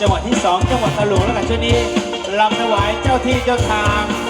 จังหวัดที่ 2 จังหวัดตะหลวงแล้วกันช่วงนี้ลำถวายเจ้าที่เจ้าทาง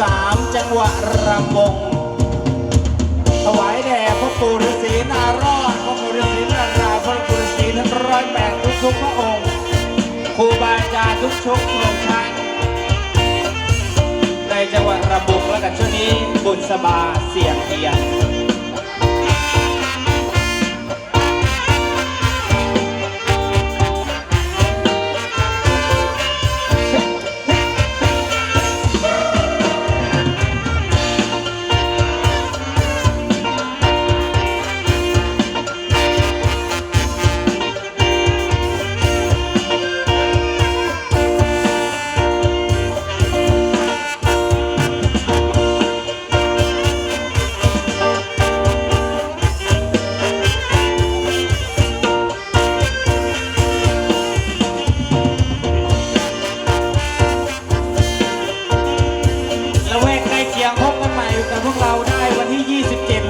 สามจังหวะรำวง ถวายแด่พระปู่ฤาษีนารอดพระปู่ฤาษีนาราพระปู่ฤาษีทั้งร้อยแปดทุกทุกพระองค์ครูบาอาจารย์ทุกชุกพระองค์ท่านในจังหวัดระมงแล้วกันช่วงนี้บุญสบาเสียงเอียง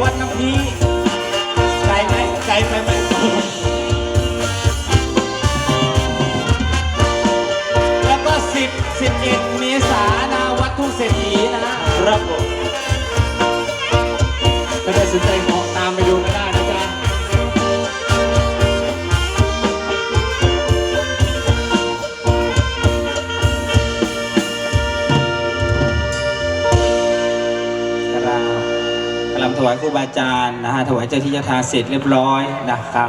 วัดน้ำพีไกลไหมไกลไปไหมแล้วก็สิบสิบเมษานนาวัดทุ่งเศรษฐีนะครับผม กำลังถวายครูบาอาจารย์นะฮะถวายเจ้าที่เจ้าทางเสร็จเรียบร้อยนะครับ